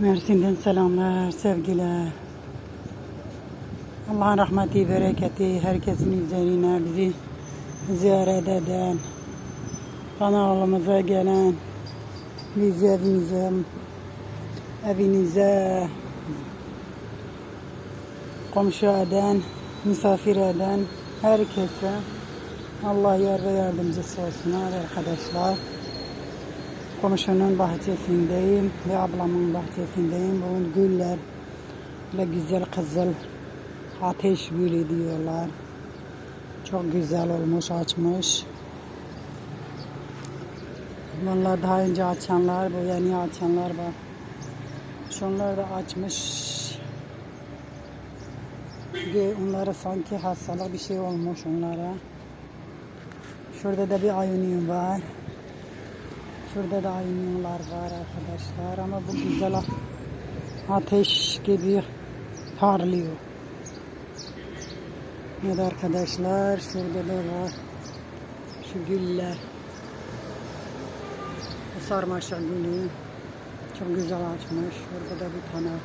Mersin'den selamlar, sevgiler. Allah'ın rahmeti, bereketi herkesin üzerine bizi ziyaret eden, kanalımıza gelen, bizi evimize, evinize komşu eden, misafir eden herkese Allah yar ve yardımcısı olsun arkadaşlar. Komşunun bahçesindeyim ve ablamın bahçesindeyim. Bugün güller ve güzel kızıl ateş gülü diyorlar. Çok güzel olmuş, açmış. Bunlar daha önce açanlar, bu yeni açanlar var. Şunlar da açmış. Onlara sanki hastalık bir şey olmuş onlara. Şurada da bir ayunium var. Şurada da ayunlar var arkadaşlar ama bu güzel ateş gibi parlıyor. Evet arkadaşlar şurada da var şu güller. Bu sarmaşık gülü çok güzel açmış. Şurada da bir tane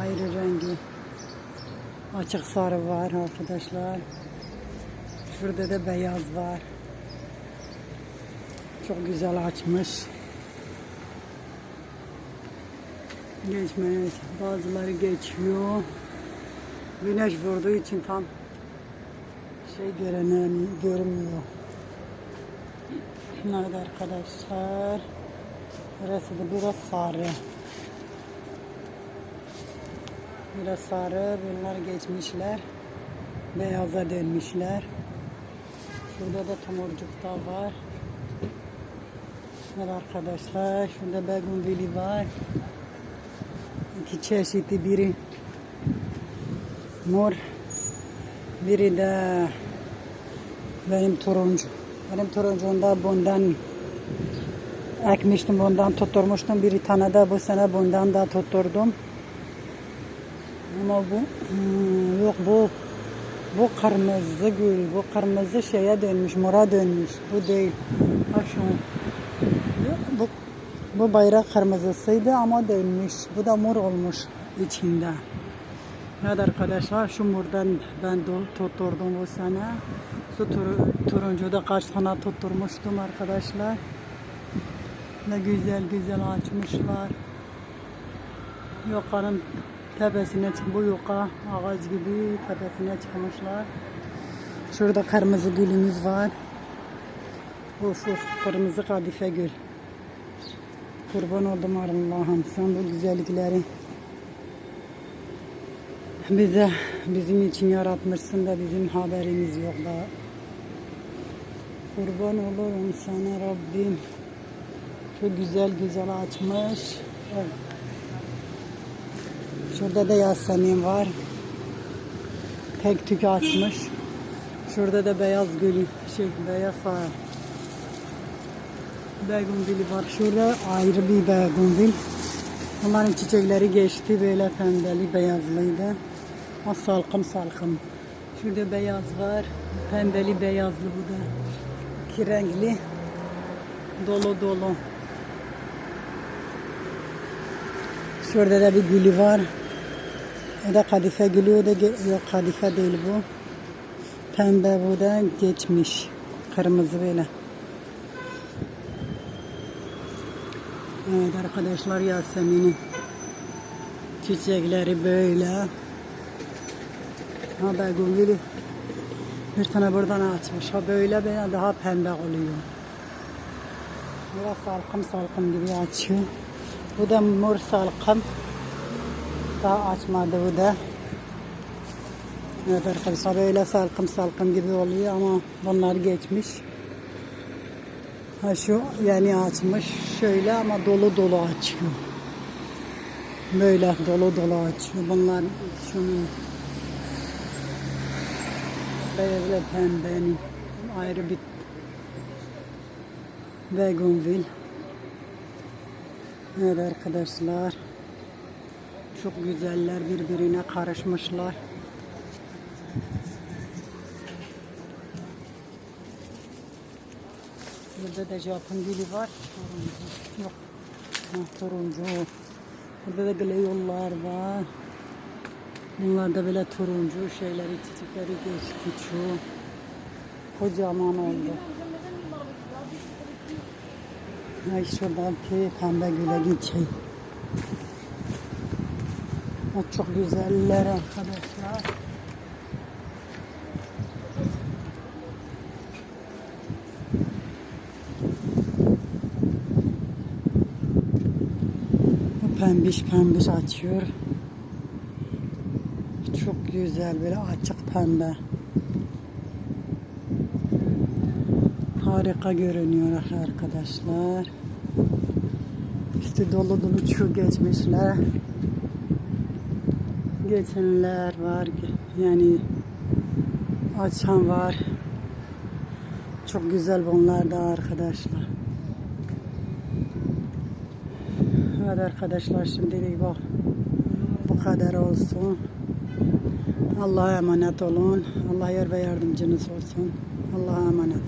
ayrı rengi açık sarı var arkadaşlar. Şurada da beyaz var. Çok güzel açmış. Geçmeye bazıları geçiyor. Güneş vurduğu için tam şey görünmüyor. Evet arkadaşlar. Burası da biraz sarı. Biraz sarı. Bunlar geçmişler. Beyaza dönmüşler. Şurada da tomurcuk da var. Evet arkadaşlar şurada begonvili var. İki çeşitli biri mor biri de benim turuncu. Benim turuncunda bundan ekmiştim bundan tutturmuştum. Bir tane de bu sene bundan da tutturdum. Ama bu hmm, yok bu bu kırmızı gül, bu kırmızı şeye dönmüş, mora dönmüş. Bu değil. Bak şu bu, bu bayrak kırmızısıydı ama dönmüş. Bu da mor olmuş içinde. Evet arkadaşlar şu mordan ben tutturdum bu sene. Şu tur, turuncu da kaç tane tutturmuştum arkadaşlar. Ne güzel güzel açmışlar. Yukarın tepesine çık bu yuka ağaç gibi tepesine çıkmışlar. Şurada kırmızı gülümüz var. Uf uf kırmızı kadife gül. Kurban oldum Allah'ım sen bu güzellikleri bize bizim için yaratmışsın da bizim haberimiz yok da. Kurban olurum sana Rabbim. Çok güzel güzel açmış. Evet. Şurada da yasemin var. Tek tük açmış. Şurada da beyaz gül, şey beyaz var. Begonvil var. Şurada ayrı bir begonvil. Onların çiçekleri geçti böyle pembeli beyazlıydı. O salkım salkım. Şurada beyaz var. Pembeli beyazlı bu da. İki renkli. Dolu dolu. Şurada da bir gülü var. O da kadife gülü. O da yok kadife değil bu. Pembe bu da geçmiş. Kırmızı böyle. Evet arkadaşlar Yasemin'in çiçekleri böyle. Ha begonvili bir tane buradan açmış. Ha böyle böyle daha pembe oluyor. Biraz salkım salkım gibi açıyor. Bu da mor salkım. Daha açmadı bu da. Evet arkadaşlar böyle salkım salkım gibi oluyor ama bunlar geçmiş. Ha şu yani açmış şöyle ama dolu dolu açıyor. Böyle dolu dolu açıyor. Bunlar şunun beyazla pembenin ayrı bir begonvil. Evet arkadaşlar. Çok güzeller birbirine karışmışlar. Burada da Japon dili var. Turuncu. Yok. Ha, turuncu. Burada da gile yollar var. Bunlar da böyle turuncu şeyleri, çiçekleri geçti çoğu. Kocaman oldu. Ay şuradan ki pembe güle gideceğim. Çok güzeller arkadaşlar. Pembiş pembiş açıyor. Çok güzel böyle açık pembe. Harika görünüyor arkadaşlar. Üstü dolu dolu şu geçmişler. Geçenler var. Yani açan var. Çok güzel bunlar da arkadaşlar. Evet arkadaşlar şimdilik bak bu kadar olsun. Allah'a emanet olun. Allah yer ve yardımcınız olsun. Allah'a emanet.